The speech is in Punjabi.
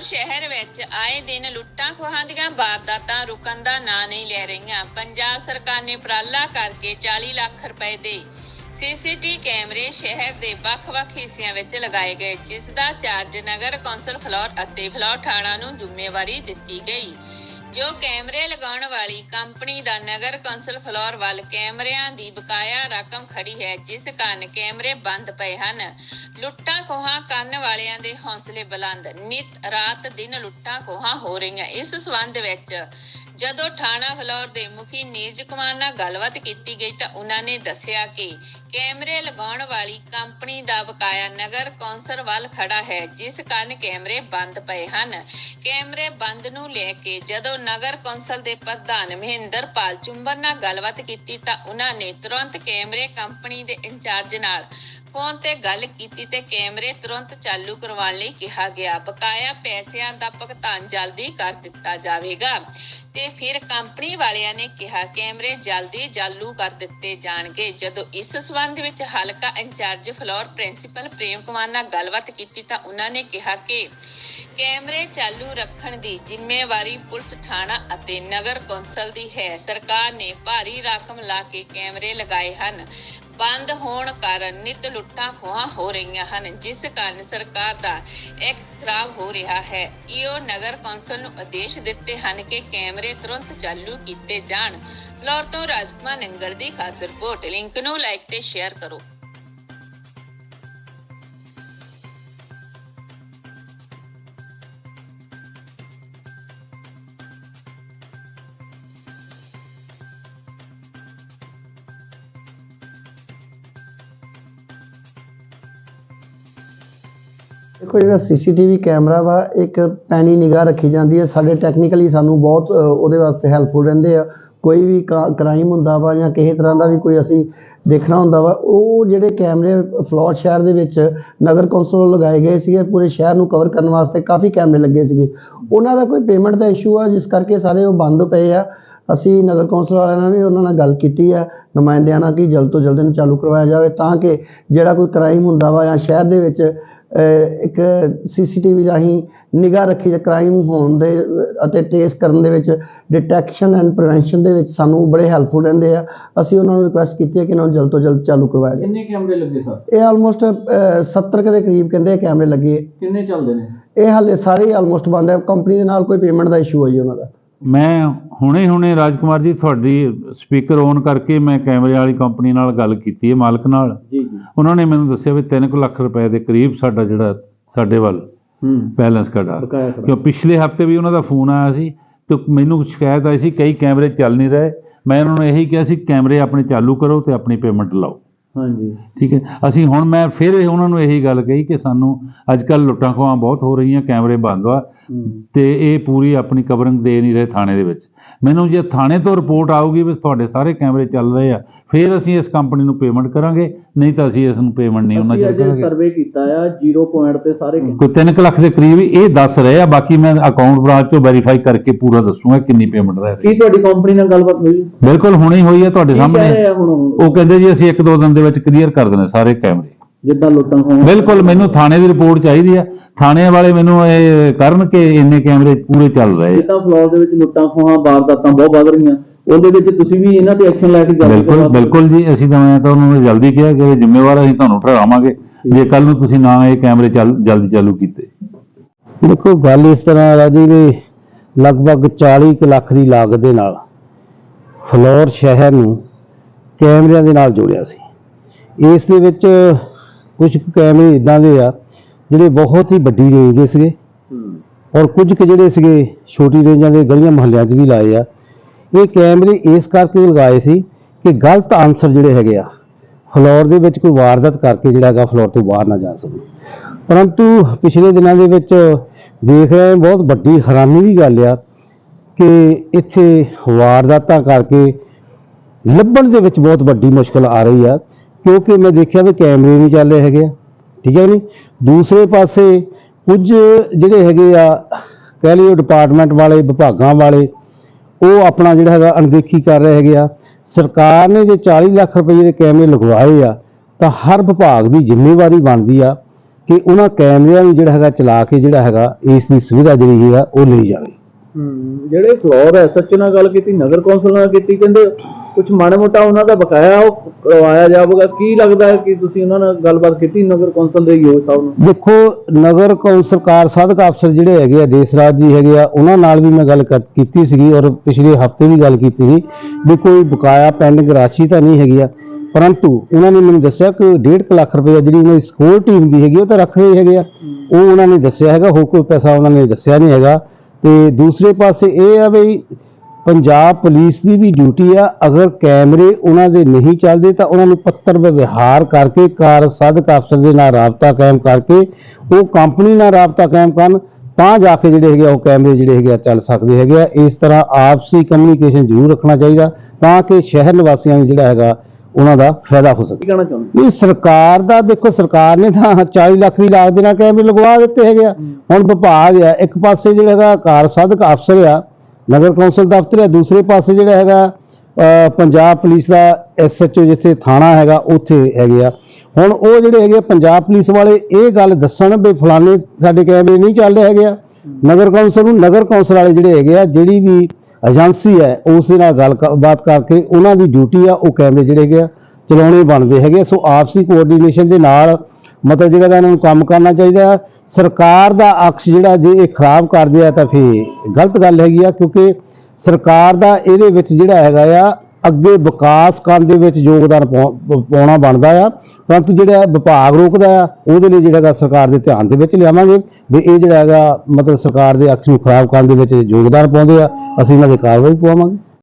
ਫਲੌਰ ਸ਼ਹਿਰ ਵਿੱਚ ਆਏ ਦਿਨ ਲੁੱਟਾਂ ਖੋਹਾਂ ਦੀਆਂ ਵਾਰਦਾਤਾਂ ਰੁਕਣ ਦਾ ਨਾਂ ਨਹੀਂ ਲੈ ਰਹੀਆਂ। ਪੰਜਾਬ ਸਰਕਾਰ ਨੇ ਉਪਰਾਲਾ ਕਰਕੇ 40 ਲੱਖ ਰੁਪਏ ਦੇ ਸੀਸੀਟੀ ਕੈਮਰੇ ਸ਼ਹਿਰ ਦੇ ਵੱਖ-ਵੱਖ ਹਿੱਸਿਆਂ ਵਿੱਚ ਲਗਾਏ ਗਏ, ਜਿਸ ਦਾ ਚਾਰਜ ਨਗਰ ਕੌਂਸਲ ਫਲੌਰ ਅਤੇ ਫਲੌਰ ਥਾਣਾ ਨੂੰ ਜ਼ਿੰਮੇਵਾਰੀ ਦਿੱਤੀ ਗਈ। ਜੋ ਕੈਮਰੇ ਲਗਾਉਣ ਵਾਲੀ ਕੰਪਨੀ ਦਾ ਨਗਰ ਕੌਂਸਲ ਫਲੋਰ ਵੱਲ ਕੈਮਰਿਆਂ ਦੀ ਬਕਾਇਆ ਰਕਮ ਖੜੀ ਹੈ, ਜਿਸ ਕਾਰਨ ਕੈਮਰੇ ਬੰਦ ਪਏ ਹਨ। ਲੁੱਟਾਂ ਖੋਹਾਂ ਕਰਨ ਵਾਲਿਆਂ ਦੇ ਹੌਸਲੇ ਬੁਲੰਦ। ਨਿਤ ਰਾਤ ਦਿਨ ਲੁੱਟਾਂ ਖੋਹਾਂ ਹੋ ਰਹੀਆਂ। ਇਸ ਸਬੰਧ ਵਿੱਚ ਜਦੋਂ ਥਾਣਾ ਫਲੋਰ ਦੇ ਮੁਖੀ ਨੀਰਜ ਕੁਮਾਰ ਨਾਲ ਗੱਲਬਾਤ ਕੀਤੀ ਗਈ ਤਾਂ ਉਹਨਾਂ ਨੇ ਦੱਸਿਆ ਕਿ ਕੈਮਰੇ ਲਗਾਉਣ ਵਾਲੀ ਕੰਪਨੀ ਦਾ ਬਕਾਇਆ ਨਗਰ ਕੌਂਸਲ ਵੱਲ ਖੜਾ ਹੈ, ਜਿਸ ਕਾਰਨ ਕੈਮਰੇ ਬੰਦ ਪਏ ਹਨ। ਕੈਮਰੇ ਬੰਦ ਨੂੰ ਲੈ ਕੇ ਜਦੋਂ ਨਗਰ ਕੌਂਸਲ ਦੇ ਪ੍ਰਧਾਨ ਮਹਿੰਦਰ ਪਾਲ ਚੁੰਬਰ ਨਾਲ ਗੱਲਬਾਤ ਕੀਤੀ ਤਾਂ ਉਹਨਾਂ ਨੇ ਤੁਰੰਤ ਕੈਮਰੇ ਕੰਪਨੀ ਦੇ ਇੰਚਾਰਜ ਨਾਲ ਫੋਨ ਤੇ ਗੱਲ ਕੀਤੀ ਤੇ ਕੈਮਰੇ ਤੁਰੰਤ ਚਾਲੂ ਕਰਵਾਉਣ ਲਈ ਕਿਹਾ ਗਿਆ। ਬਕਾਇਆ ਪੈਸਿਆਂ ਦਾ ਭੁਗਤਾਨ ਜਲਦੀ ਕਰ ਦਿੱਤਾ ਜਾਵੇਗਾ ਤੇ ਫਿਰ ਕੰਪਨੀ ਵਾਲਿਆਂ ਨੇ ਕਿਹਾ, ਕੈਮਰੇ ਜਲਦੀ ਚਾਲੂ ਕਰ ਦਿੱਤੇ ਜਾਣਗੇ। ਜਦੋਂ ਇਸ ਸਬੰਧ ਵਿੱਚ ਹਲਕਾ in charge floor principal Prem Kumar ਨਾਲ ਗੱਲਬਾਤ ਕੀਤੀ ਤਾਂ ਉਹਨਾਂ ਨੇ ਕਿਹਾ ਕਿ ਕੈਮਰੇ ਚਾਲੂ ਰੱਖਣ ਦੀ ਜ਼ਿੰਮੇਵਾਰੀ ਪੁਲਿਸ ਥਾਣਾ ਅਤੇ ਨਗਰ ਕੌਂਸਲ ਦੀ ਹੈ। ਸਰਕਾਰ ਨੇ ਭਾਰੀ ਰਕਮ ਲਾ ਕੇ ਕੈਮਰੇ ਲਗਾਏ ਹਨ। ਬੰਦ ਹੋਣ ਕਾਰਨ ਨਿਤ ਲੁੱਟਾਂ ਖੋਹਾਂ ਹੋ ਰਹੀਆਂ ਹਨ, ਜਿਸ ਕਾਰਨ ਸਰਕਾਰ ਦਾ ਐਕਸ ਖਰਾਬ ਹੋ ਰਿਹਾ ਹੈ। ਈਓ ਨਗਰ ਕੌਂਸਲ ਨੂੰ ਆਦੇਸ਼ ਦਿੱਤੇ ਹਨ ਕਿ ਕੈਮਰੇ ਤੁਰੰਤ ਚਾਲੂ ਕੀਤੇ ਜਾਣ। ਫਲੋਰ ਤੋਂ ਰਾਜਕੁਮਾਰ ਨੰਗਲ ਦੀ ਖਾਸ ਰਿਪੋਰਟ। ਲਿੰਕ ਨੂੰ ਲਾਈਕ ਤੇ ਸ਼ੇਅਰ ਕਰੋ। ਦੇਖੋ ਜਿਹੜਾ ਸੀਸੀਟੀਵੀ ਕੈਮਰਾ ਵਾ ਇੱਕ ਪੈਣੀ ਨਿਗਾਹ ਰੱਖੀ ਜਾਂਦੀ ਹੈ। ਸਾਡੇ ਟੈਕਨੀਕਲੀ ਸਾਨੂੰ ਬਹੁਤ ਅ, ਉਹਦੇ ਵਾਸਤੇ ਹੈਲਪਫੁਲ ਰਹਿੰਦੇ ਆ। ਕੋਈ ਵੀ ਕ੍ਰਾਈਮ ਹੁੰਦਾ ਵਾ ਜਾਂ ਕਿਸੇ ਤਰ੍ਹਾਂ ਦਾ ਵੀ ਕੋਈ ਅਸੀਂ ਦੇਖਣਾ ਹੁੰਦਾ ਵਾ ਉਹ ਜਿਹੜੇ ਕੈਮਰੇ ਫਲੋਰ ਸ਼ਹਿਰ ਦੇ ਵਿੱਚ ਨਗਰ ਕੌਂਸਲ ਵੱਲੋਂ ਲਗਾਏ ਗਏ ਸੀਗੇ ਪੂਰੇ ਸ਼ਹਿਰ ਨੂੰ ਕਵਰ ਕਰਨ ਵਾਸਤੇ ਕਾਫੀ ਕੈਮਰੇ ਲੱਗੇ ਸੀਗੇ। ਉਹਨਾਂ ਦਾ ਕੋਈ ਪੇਮੈਂਟ ਦਾ ਇਸ਼ੂ ਆ ਜਿਸ ਕਰਕੇ ਸਾਰੇ ਉਹ ਬੰਦ ਪਏ ਆ। ਅਸੀਂ ਨਗਰ ਕੌਂਸਲ ਵਾਲਿਆਂ ਨਾਲ ਵੀ ਉਹਨਾਂ ਨਾਲ ਗੱਲ ਕੀਤੀ ਆ ਨੁਮਾਇੰਦਿਆਂ ਨਾਲ ਕਿ ਜਲਦ ਤੋਂ ਜਲਦ ਇਹਨੂੰ ਚਾਲੂ ਕਰਵਾਇਆ ਜਾਵੇ ਤਾਂ ਕਿ ਜਿਹੜਾ ਕੋਈ ਕ੍ਰਾਈਮ ਹੁੰਦਾ ਵਾ ਜਾਂ ਸ਼ਹਿਰ ਦੇ ਵਿੱਚ ਇੱਕ ਸੀਸੀਟੀਵੀ ਰਾਹੀਂ ਨਿਗਾਹ ਰੱਖੀ ਜਾ ਕ੍ਰਾਈਮ ਹੋਣ ਦੇ ਅਤੇ ਟ੍ਰੇਸ ਕਰਨ ਦੇ ਵਿੱਚ ਡਿਟੈਕਸ਼ਨ ਐਂਡ ਪ੍ਰੀਵੈਂਸ਼ਨ ਦੇ ਵਿੱਚ ਸਾਨੂੰ ਬੜੇ ਹੈਲਪਫੁਲ ਰਹਿੰਦੇ ਆ। ਅਸੀਂ ਉਹਨਾਂ ਨੂੰ ਰਿਕੁਐਸਟ ਕੀਤੀ ਹੈ ਕਿ ਇਹਨਾਂ ਨੂੰ ਜਲਦ ਤੋਂ ਜਲਦ ਚਾਲੂ ਕਰਵਾਇਆ ਜਾਵੇ। ਕਿੰਨੇ ਕੈਮਰੇ ਲੱਗੇ ਸਰ? ਇਹ ਆਲਮੋਸਟ 70 ਕੁ ਦੇ ਕਰੀਬ ਕਹਿੰਦੇ ਕੈਮਰੇ ਲੱਗੇ। ਕਿੰਨੇ ਚੱਲਦੇ ਨੇ? ਇਹ ਹਾਲੇ ਸਾਰੇ ਆਲਮੋਸਟ ਬੰਦ ਹੈ ਕੰਪਨੀ ਦੇ ਨਾਲ ਕੋਈ ਪੇਮੈਂਟ ਦਾ ਇਸ਼ੂ ਹੈ ਜੀ ਉਹਨਾਂ ਦਾ। ਮੈਂ ਹੁਣੇ ਹੁਣੇ ਰਾਜਕੁਮਾਰ ਜੀ ਤੁਹਾਡੀ ਸਪੀਕਰ ਔਨ ਕਰਕੇ ਮੈਂ ਕੈਮਰੇ ਵਾਲੀ ਕੰਪਨੀ ਨਾਲ ਗੱਲ ਕੀਤੀ ਹੈ ਮਾਲਕ ਨਾਲ। ਜੀ ਜੀ। ਉਹਨਾਂ ਨੇ ਮੈਨੂੰ ਦੱਸਿਆ ਵੀ 3 ਲੱਖ ਰੁਪਏ ਦੇ ਕਰੀਬ ਸਾਡਾ ਜਿਹੜਾ ਸਾਡੇ ਵੱਲ ਹੂੰ। ਬੈਲੈਂਸ ਕੱਢਾ ਕਿਉਂ ਪਿਛਲੇ ਹਫ਼ਤੇ ਵੀ ਉਹਨਾਂ ਦਾ ਫੋਨ ਆਇਆ ਸੀ ਤੇ ਮੈਨੂੰ ਸ਼ਿਕਾਇਤ ਆਈ ਸੀ ਕਈ ਕੈਮਰੇ ਚੱਲ ਨਹੀਂ ਰਹੇ। ਮੈਂ ਉਹਨਾਂ ਨੂੰ ਇਹੀ ਕਿਹਾ ਸੀ ਕੈਮਰੇ ਆਪਣੇ ਚਾਲੂ ਕਰੋ ਤੇ ਆਪਣੀ ਪੇਮੈਂਟ ਲਾਓ। ਹਾਂਜੀ। ਠੀਕ ਹੈ। ਅਸੀਂ ਹੁਣ ਮੈਂ ਫਿਰ ਇਹ ਉਹਨਾਂ ਨੂੰ ਇਹੀ ਗੱਲ ਕਹੀ ਕਿ ਸਾਨੂੰ ਅੱਜ ਕੱਲ ਲੁੱਟਾਂ ਖੋਹਾਂ ਬਹੁਤ ਹੋ ਰਹੀਆਂ ਕੈਮਰੇ ਬੰਦ ਆ। ਤੇ ਇਹ ਪੂਰੀ ਆਪਣੀ ਕਵਰਿੰਗ ਦੇ ਨਹੀਂ ਰਹੇ ਥਾਣੇ ਦੇ ਵਿੱਚ। ਮੈਨੂੰ ਜੇ ਥਾਣੇ ਤੋਂ ਰਿਪੋਰਟ ਆਊਗੀ ਵੀ ਤੁਹਾਡੇ ਸਾਰੇ ਕੈਮਰੇ ਚੱਲ ਰਹੇ ਆ ਫਿਰ ਅਸੀਂ ਇਸ ਕੰਪਨੀ ਨੂੰ ਪੇਮੈਂਟ ਕਰਾਂਗੇ ਨਹੀਂ ਤਾਂ ਅਸੀਂ ਇਸ ਨੂੰ ਪੇਮੈਂਟ ਨਹੀਂ ਉਹਨਾਂ ਅੱਜ ਕਰਾਂਗੇ। ਸਰਵੇ ਕੀਤਾ ਆ 0 ਪੁਆਇੰਟ ਤੇ ਸਾਰੇ ਕੋਈ 3 ਲੱਖ ਦੇ ਕਰੀਬ ਇਹ ਦੱਸ ਰਹੇ ਆ ਬਾਕੀ ਮੈਂ ਅਕਾਊਂਟ ਬ੍ਰਾਂਚ ਚੋਂ ਵੈਰੀਫਾਈ ਕਰਕੇ ਪੂਰਾ ਦੱਸੂਗਾ ਕਿੰਨੀ ਪੇਮੈਂਟ ਰਹਿ ਰਹੀ ਕੀ ਤੁਹਾਡੀ ਕੰਪਨੀ ਨਾਲ ਗੱਲਬਾਤ ਹੋਈ? ਬਿਲਕੁਲ ਹੁਣੇ ਹੋਈ ਹੈ ਤੁਹਾਡੇ ਸਾਹਮਣੇ। ਉਹ? ਕਹਿੰਦੇ ਜੀ ਅਸੀਂ ਇੱਕ ਦੋ ਦਿਨ ਦੇ ਵਿੱਚ ਕਲੀਅਰ ਕਰ ਦੇਣੇ ਸਾਰੇ ਕੈਮਰੇ। ਜਿੱਦਾਂ ਲੁੱਟਾਂ ਹੋਣ ਬਿਲਕੁਲ ਮੈਨੂੰ ਥਾਣੇ ਦੀ ਰਿਪੋਰਟ ਚਾਹੀਦੀ ਆ। ਥਾਣੇ ਵਾਲੇ ਮੈਨੂੰ ਇਹ ਕਰਨ ਕਿ ਇੰਨੇ ਕੈਮਰੇ ਪੂਰੇ ਚੱਲ ਰਹੇ ਆ। ਜਿੱਦਾਂ ਫਲੋਰ ਦੇ ਵਿੱਚ ਲੁੱਟਾਂ ਖੋਹਾਂ ਵਾਰਦਾਤਾਂ ਬਹੁਤ ਵੱਧ ਰਹੀਆਂ। ਉਹਦੇ ਵਿੱਚ ਤੁਸੀਂ ਵੀ ਇਹਨਾਂ ਤੇ ਐਕਸ਼ਨ ਲੈ ਕੇ ਗੱਲ ਬਿਲਕੁਲ। ਬਿਲਕੁਲ ਜੀ ਅਸੀਂ ਤਾਂ ਮੈਂ ਤਾਂ ਉਹਨਾਂ ਨੂੰ ਜਲਦੀ ਕਿਹਾ ਕਿ ਇਹ ਜ਼ਿੰਮੇਵਾਰ ਅਸੀਂ ਤੁਹਾਨੂੰ ਠਹਿਰਾਵਾਂਗੇ ਜੇ ਕੱਲ ਨੂੰ ਤੁਸੀਂ ਨਾ ਇਹ ਕੈਮਰੇ ਚੱਲ ਜਲਦੀ ਚਾਲੂ ਕੀਤੇ। ਦੇਖੋ ਗੱਲ ਇਸ ਤਰ੍ਹਾਂ ਹੈ ਜੀ ਵੀ ਲਗਭਗ 40 ਕੁ ਲੱਖ ਦੀ ਲਾਗਤ ਦੇ ਨਾਲ ਫਲੋਰ ਸ਼ਹਿਰ ਨੂੰ ਕੈਮਰਿਆਂ ਦੇ ਨਾਲ ਜੋੜਿਆ ਸੀ। ਇਸ ਦੇ ਵਿੱਚ ਕੁਝ ਕੈਮਰੇ ਇਦਾਂ ਦੇ ਆ ਜਿਹੜੇ ਬਹੁਤ ਹੀ ਵੱਡੀ ਰੇਂਜ ਦੇ ਸੀਗੇ। ਔਰ ਕੁਝ ਕੁ ਜਿਹੜੇ ਸੀਗੇ ਛੋਟੀ ਰੇਂਜਾਂ ਦੇ ਗਲੀਆਂ ਮੁਹੱਲਿਆਂ 'ਚ ਵੀ ਲਾਏ ਆ। ਇਹ ਕੈਮਰੇ ਇਸ ਕਰਕੇ ਲਗਾਏ ਸੀ ਕਿ ਗਲਤ ਆਨਸਰ ਜਿਹੜੇ ਹੈਗੇ ਆ ਫਲੋਰ ਦੇ ਵਿੱਚ ਕੋਈ ਵਾਰਦਾਤ ਕਰਕੇ ਜਿਹੜਾ ਹੈਗਾ ਫਲੋਰ ਤੋਂ ਬਾਹਰ ਨਾ ਜਾ ਸਕੇ ਪਰੰਤੂ ਪਿਛਲੇ ਦਿਨਾਂ ਦੇ ਵਿੱਚ ਦੇਖ ਰਹੇ ਹਾਂ ਬਹੁਤ ਵੱਡੀ ਹੈਰਾਨੀ ਦੀ ਗੱਲ ਆ ਕਿ ਇੱਥੇ ਵਾਰਦਾਤਾਂ ਕਰਕੇ ਲੱਭਣ ਦੇ ਵਿੱਚ ਬਹੁਤ ਵੱਡੀ ਮੁਸ਼ਕਲ ਆ ਰਹੀ ਆ। ਕਿਉਂਕਿ ਮੈਂ ਦੇਖਿਆ ਵੀ ਕੈਮਰੇ ਨਹੀਂ ਚੱਲ ਰਹੇ ਹੈਗੇ ਆ, ਠੀਕ ਹੈ ਨਹੀਂ? ਦੂਸਰੇ ਪਾਸੇ ਕੁਝ ਜਿਹੜੇ ਹੈਗੇ ਆ, ਕਹਿ ਲਈਓ ਡਿਪਾਰਟਮੈਂਟ ਵਾਲੇ, ਵਿਭਾਗਾਂ ਵਾਲੇ, ਉਹ ਆਪਣਾ ਜਿਹੜਾ ਹੈਗਾ ਅਣਦੇਖੀ ਕਰ ਰਹੇ ਹੈਗੇ ਆ। ਸਰਕਾਰ ਨੇ ਜੇ 40 ਲੱਖ ਰੁਪਏ ਦੇ ਕੈਮਰੇ ਲਗਵਾਏ ਆ, ਤਾਂ ਹਰ ਵਿਭਾਗ ਦੀ ਜ਼ਿੰਮੇਵਾਰੀ ਬਣਦੀ ਆ ਕਿ ਉਹਨਾਂ ਕੈਮਰਿਆਂ ਨੂੰ ਜਿਹੜਾ ਹੈਗਾ ਚਲਾ ਕੇ ਜਿਹੜਾ ਹੈਗਾ ਇਸ ਦੀ ਸੁਵਿਧਾ ਜਿਹੜੀ ਹੈਗਾ ਉਹ ਲਈ ਜਾਵੇ। ਜਿਹੜੇ ਫਲੋਰ ਐਸਐਚਓ ਨਾਲ ਗੱਲ ਕੀਤੀ, ਨਗਰ ਕੌਂਸਲ ਨਾਲ ਕੀਤੀ, ਕਹਿੰਦੇ ਕੁਝ ਮਾੜਾ ਮੋਟਾ ਉਹਨਾਂ ਦਾ ਬਕਾਇਆ ਉਹ ਕਰਵਾਇਆ ਜਾਵੇਗਾ। ਕੀ ਲੱਗਦਾ ਹੈ ਕਿ ਤੁਸੀਂ ਉਹਨਾਂ ਨਾਲ ਗੱਲਬਾਤ ਕੀਤੀ? ਨਗਰ ਕੌਂਸਲ ਦੇ ਯੋਗ ਸਾਹਿਬ ਨਾਲ ਦੇਖੋ ਨਗਰ ਕੌਂਸਲ ਕਾਰ ਸਾਧਕ ਅਫਸਰ ਜਿਹੜੇ ਹੈਗੇ ਆ ਦੇਸਰਾਜ ਜੀ ਹੈਗੇ ਆ ਉਹਨਾਂ ਨਾਲ ਵੀ ਮੈਂ ਗੱਲ ਕੀਤੀ ਸੀਗੀ ਔਰ ਪਿਛਲੇ ਹਫ਼ਤੇ ਵੀ ਗੱਲ ਕੀਤੀ ਸੀ ਵੀ ਕੋਈ ਬਕਾਇਆ ਪੈਂਡਿੰਗ ਰਾਸ਼ੀ ਤਾਂ ਨਹੀਂ ਹੈਗੀ ਆ। ਪਰੰਤੂ ਉਹਨਾਂ ਨੇ ਮੈਨੂੰ ਦੱਸਿਆ ਕਿ 1.5 ਲੱਖ ਰੁਪਏ ਜਿਹੜੀ ਉਹਨਾਂ ਦੀ ਸਕੋਰ ਟੀਮ ਦੀ ਹੈਗੀ ਉਹ ਤਾਂ ਰੱਖ ਰਹੇ ਹੈਗੇ ਆ। ਉਹ ਉਹਨਾਂ ਨੇ ਦੱਸਿਆ ਹੈਗਾ ਹੋਰ ਕੋਈ ਪੈਸਾ ਉਹਨਾਂ ਨੇ ਦੱਸਿਆ ਨਹੀਂ ਹੈਗਾ। ਤੇ ਦੂਸਰੇ ਪਾਸੇ ਇਹ ਆ ਵੀ ਪੰਜਾਬ ਪੁਲਿਸ ਦੀ ਵੀ ਡਿਊਟੀ ਆ। ਅਗਰ ਕੈਮਰੇ ਉਹਨਾਂ ਦੇ ਨਹੀਂ ਚੱਲਦੇ ਤਾਂ ਉਹਨਾਂ ਨੂੰ ਪੱਤਰ ਵਿਵਹਾਰ ਕਰਕੇ ਕਾਰ ਸਾਧਕ ਅਫਸਰ ਦੇ ਨਾਲ ਰਾਬਤਾ ਕਾਇਮ ਕਰਕੇ ਉਹ ਕੰਪਨੀ ਨਾਲ ਰਾਬਤਾ ਕਾਇਮ ਕਰਨ ਤਾਂ ਜਾ ਕੇ ਜਿਹੜੇ ਹੈਗੇ ਉਹ ਕੈਮਰੇ ਜਿਹੜੇ ਹੈਗੇ ਚੱਲ ਸਕਦੇ ਹੈਗੇ ਆ। ਇਸ ਤਰ੍ਹਾਂ ਆਪਸੀ ਕਮਿਊਨੀਕੇਸ਼ਨ ਜ਼ਰੂਰ ਰੱਖਣਾ ਚਾਹੀਦਾ ਤਾਂ ਕਿ ਸ਼ਹਿਰ ਨਿਵਾਸੀਆਂ ਨੂੰ ਜਿਹੜਾ ਹੈਗਾ ਉਹਨਾਂ ਦਾ ਫਾਇਦਾ ਹੋ ਸਕੇ। ਕੀ ਕਹਿਣਾ ਚਾਹੁੰਦੇ? ਨਹੀਂ ਸਰਕਾਰ ਦਾ ਦੇਖੋ ਸਰਕਾਰ ਨੇ ਤਾਂ 40 ਲੱਖ ਦੀ ਲਾਗਤ ਦੇ ਨਾਲ ਕੈਮਰੇ ਲਗਵਾ ਦਿੱਤੇ ਹੈਗੇ ਆ। ਹੁਣ ਵਿਭਾਗ ਆ ਇੱਕ ਪਾਸੇ ਜਿਹੜਾ ਹੈਗਾ ਕਾਰ ਸਾਧਕ ਅਫਸਰ ਆ ਨਗਰ ਕੌਂਸਲ ਦਫ਼ਤਰ ਆ ਦੂਸਰੇ ਪਾਸੇ ਜਿਹੜਾ ਹੈਗਾ ਪੰਜਾਬ ਪੁਲਿਸ ਦਾ ਐਸਐਚਓ ਜਿੱਥੇ ਥਾਣਾ ਹੈਗਾ ਉੱਥੇ ਹੈਗੇ ਆ। ਹੁਣ ਉਹ ਜਿਹੜੇ ਹੈਗੇ ਆ, ਪੰਜਾਬ ਪੁਲਿਸ ਵਾਲੇ ਇਹ ਗੱਲ ਦੱਸਣ ਵੀ ਫਲਾਣੇ ਸਾਡੇ ਕੈਮਰੇ ਨਹੀਂ ਚੱਲ ਰਹੇ ਹੈਗੇ ਆ। ਨਗਰ ਕੌਂਸਲ ਨੂੰ ਨਗਰ ਕੌਂਸਲ ਵਾਲੇ ਜਿਹੜੇ ਹੈਗੇ ਆ ਜਿਹੜੀ ਵੀ ਏਜੰਸੀ ਹੈ ਉਸ ਦੇ ਨਾਲ ਗੱਲ ਬਾਤ ਕਰਕੇ ਉਹਨਾਂ ਦੀ ਡਿਊਟੀ ਆ ਉਹ ਕੈਮਰੇ ਜਿਹੜੇ ਹੈਗੇ ਆ ਚਲਾਉਣੇ ਬਣਦੇ ਹੈਗੇ ਸੋ ਆਪਸੀ ਕੋਆਰਡੀਨੇਸ਼ਨ ਦੇ ਨਾਲ ਮਤਲਬ ਜਿਹੜਾ ਗਾ ਇਹਨਾਂ ਨੂੰ ਕੰਮ ਕਰਨਾ ਚਾਹੀਦਾ ਸਰਕਾਰ ਦਾ ਅਕਸ਼ ਜਿਹੜਾ ਜੇ ਇਹ ਖਰਾਬ ਕਰਦੇ ਆ ਤਾਂ ਫੇ ਗਲਤ ਗੱਲ ਹੈਗੀ ਆ, ਕਿਉਂਕਿ ਸਰਕਾਰ ਦਾ ਇਹਦੇ ਵਿੱਚ ਜਿਹੜਾ ਹੈਗਾ ਆ, ਅੱਗੇ ਵਿਕਾਸ ਕਰਨ ਦੇ ਵਿੱਚ ਯੋਗਦਾਨ ਪਾਉਣਾ ਬਣਦਾ ਆ, ਪਰੰਤੂ ਜਿਹੜਾ ਵਿਭਾਗ ਰੋਕਦਾ ਆ, ਉਹਦੇ ਲਈ ਜਿਹੜਾ ਹੈਗਾ ਸਰਕਾਰ ਦੇ ਧਿਆਨ ਦੇ ਵਿੱਚ ਲਿਆਵਾਂਗੇ, ਵੀ ਇਹ ਜਿਹੜਾ ਹੈਗਾ ਮਤਲਬ ਸਰਕਾਰ ਦੇ ਅੱਖ ਨੂੰ ਖਰਾਬ ਕਰਨ ਦੇ ਵਿੱਚ ਯੋਗਦਾਨ ਪਾਉਂਦੇ ਆ, ਅਸੀਂ ਇਹਨਾਂ ਦੇ ਕਾਰਵਾਈ ਪਵਾਵਾਂਗੇ।